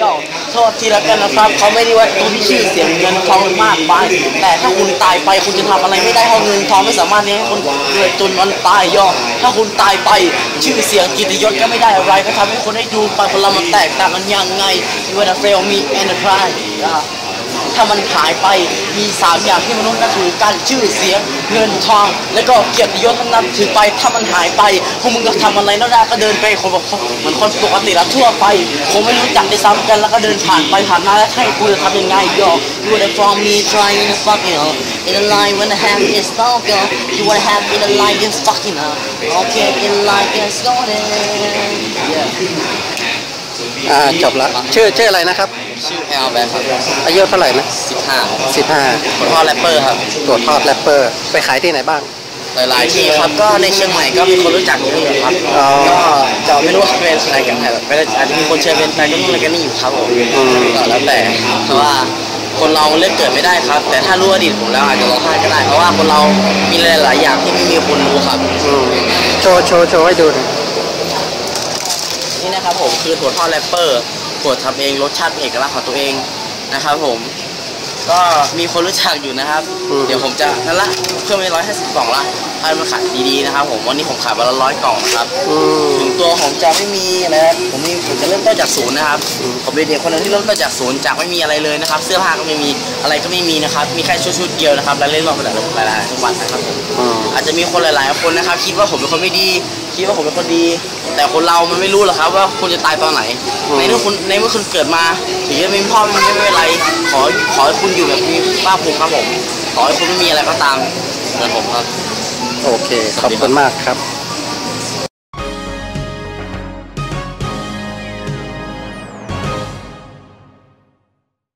ย่อโทษทีละกันนะครับเขาไม่ได้ว่าตัวที่ชื่อเสียงเงินทองมากไปแต่ถ้าคุณตายไปคุณจะทำอะไรไม่ได้เพราะเงินทองไม่สามารถเลี้ยงให้คนเกิดจนวันตายย่อถ้าคุณตายไปชื่อเสียงกิตยศก็ไม่ได้อะไรก็ทำให้คนได้ดูไปคนละมันแตกต่างกันยังไง You wanna fail me and try นะครับ ถ้ามันหายไปมีสามอย่างที่มนุษย์นับถือการชื่อเสียงเงินทอง แล้วก็เกียรติยศนั้นนับถือไปถ้ามันหายไปพวกมึงก็ทำอะไรนั่นได้ก็เดินไปคนแบบเหมือนคนปกติแล้วทั่วไปคงไม่รู้จักได้ซ้ำกันแล้วก็เดินผ่านไปผ่านมาแล้วให้กูจะทำยังไงยอ You wanna from me trying to fuck you in the line when the hand is stalk yo You wanna have in the line is fucking up Okay in line is going yeah อ่าจบละชื่อชื่ออะไรนะครับ ชื่อแอลแบนครับอายุเท่าไหร่นะสิบห้าสิบห้าพ่อแรปเปอร์ครับตัวทอดแรปเปอร์ ไปขายที่ไหนบ้างหลายๆที่ครับก็ในเชียงใหม่ก็มีคนรู้จักเยอะอยู่ครับอ๋อก็จะไม่รู้ว่าเป็นอะไรกันแต่ไม่ได้อาจจะมีคนเชิญเป็นแฟนก็นู่นอะไรกันนี่อยู่ครับผมอืมก็แล้วแต่เพราะว่าคนเราเลือกเกิดไม่ได้ครับ แต่ถ้ารู้อดีตผมแล้วอาจจะร้องไห้ก็ได้เพราะว่าคนเรามีหลายๆอย่างที่ไม่มีคนรู้ครับอืมโชว์โชว์โชว์ให้ดูหน่อยนี่นะครับผมคือถั่วทอดแรปเปอร์ ถั่วทำเองรสชาติเป็นเอกลักษณ์ของตัวเองนะครับผม ก็มีคนรู้จักอยู่นะครับเดี๋ยวผมจะนั่นละเพิ่มไปร้อยห้าสิบกล่องละให้มันขายดีๆนะครับ ผมวันนี้ผมขายวันละร้อยกล่องนะครับ อืม ถึงตัวผมจะไม่มีนะครับผมมีผมจะเริ่มต้นจากศูนย์นะครับ อืม ผมเป็นเด็กคนหนึงที่เริ่มต้นจากศูนย์จากไม่มีอะไรเลยนะครับ เสื้อผ้าก็ไม่มีอะไรก็ไม่มีนะครับ มีแค่ชุดชุดๆเดียวนะครับแล้วเล่นรอบไปหลายหลายๆทุกวันนะครับผม อืมอาจจะมีคนหลาย ๆ คนนะครับ คิดว่าผมเป็นคนไม่ดี คิดว่าผมเป็นคนดี แต่คนเรามันไม่รู้หรอกครับ ว่าคุณจะตายตอนไหน ในเมื่อคุณในเมื่อคุณเกิดมาถึงจะไม่มีพ่อไม่มีแม่ไม่เป็นไร ขอขอให้คุณอยู่แบบมีภาคภูมิครับผม ขอให้คุณไม่มีอะไรก็ตามเหมือนผมครับ โอเค ขอบคุณมากครับ